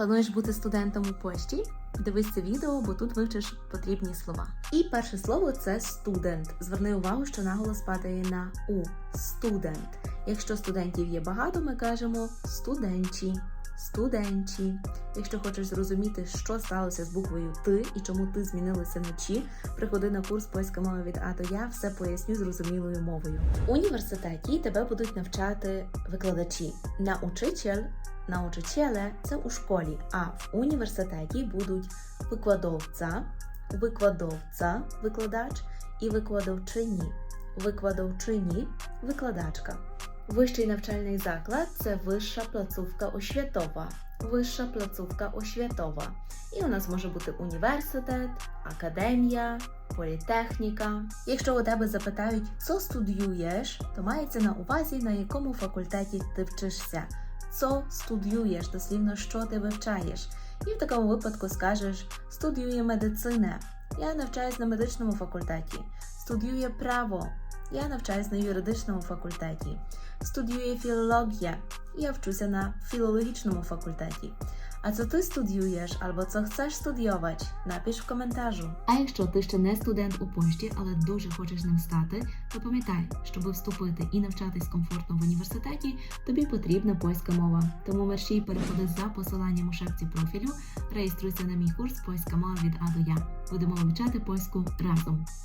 Плануєш бути студентом у Польщі? Дивись це відео, бо тут вивчиш потрібні слова. І перше слово це студент. Зверни увагу, що наголос падає на у студент. Якщо студентів є багато, ми кажемо студенчі. Студенчі. Якщо хочеш зрозуміти, що сталося з буквою Т і чому ти змінилася на «чі», приходи на курс польська мова від А до Я, все поясню зрозумілою мовою. В університеті тебе будуть навчати викладачі. Научитель, научителе це у школі, а в університеті будуть викладовця, викладовця, викладач і викладовчині, викладовчині, викладачка. Вищий навчальний заклад це вища плацówka oświatowa. Вища плацówka oświatowa. І у нас може бути університет, академія, політехніка. Якщо у тебе запитають, що студіюєш, то мається на увазі, на якому факультеті ти вчишся. Що студіюєш, дослівно, що ти вивчаєш. І в такому випадку скажеш студіює медицина. Я навчаюсь на медичному факультеті. Студіює право. Я навчаюсь на юридичному факультеті. Студіює філологія. Я вчуся на філологічному факультеті. А co ти студіюєш або co chcesz studiować? Напиш в коментарzu. А якщо ти ще не студент у Польщі, але дуже хочеш ним стати, то пам'ятай, щоб вступити і навчатись комфортно в університеті, тобі потрібна польська мова. Тому мерщій переходи за посиланням у шапці профілю, реєструйся на мій курс Польська мова від А до Я. Будемо вивчати польську разом.